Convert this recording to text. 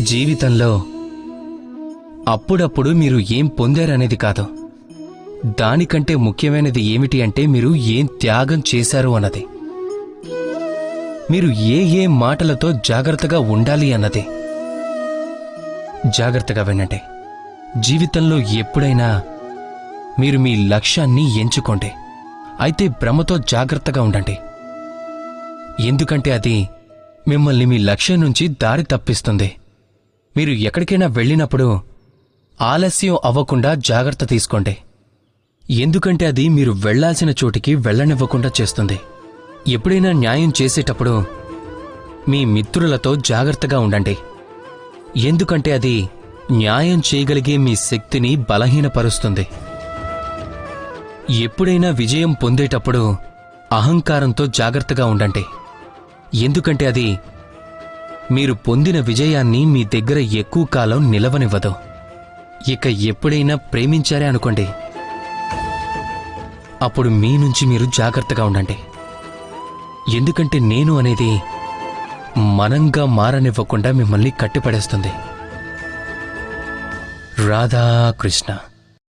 జీవితంలో అప్పుడప్పుడు మీరు ఏం పొందారనేది కాదు. దానికంటే ముఖ్యమైనది ఏమిటి అంటే మీరు ఏం త్యాగం చేశారు అన్నది. మీరు ఏ ఏ మాటలతో జాగ్రత్తగా ఉండాలి అన్నది. జాగ్రత్తగా వినండి. జీవితంలో ఎప్పుడైనా మీరు మీ లక్ష్యాన్ని ఎంచుకోండి. అయితే భ్రమతో జాగ్రత్తగా ఉండండి. ఎందుకంటే అది మిమ్మల్ని మీ లక్ష్యం నుంచి దారి తప్పిస్తుంది. మీరు ఎక్కడికైనా వెళ్ళినప్పుడు ఆలస్యం అవ్వకుండా జాగ్రత్త తీసుకోండి. ఎందుకంటే అది మీరు వెళ్ళాల్సిన చోటికి వెళ్ళనివ్వకుండా చేస్తుంది. ఎప్పుడైనా న్యాయం చేసేటప్పుడు మీ మిత్రులతో జాగ్రత్తగా ఉండండి. ఎందుకంటే అది న్యాయం చేయగలిగే మీ శక్తిని బలహీనపరుస్తుంది. ఎప్పుడైనా విజయం పొందేటప్పుడు అహంకారంతో జాగ్రత్తగా ఉండండి. ఎందుకంటే అది మీరు పొందిన విజయాన్ని మీ దగ్గర ఎక్కువ కాలం నిలవనివ్వదు. ఇక ఎప్పుడైనా ప్రేమించారే అనుకోండి. అప్పుడు మీ నుంచి మీరు జాగ్రత్తగా ఉండండి. ఎందుకంటే నేను అనేది మనంగా మారనివ్వకుండా మిమ్మల్ని కట్టిపడేస్తుంది. రాధాకృష్ణ.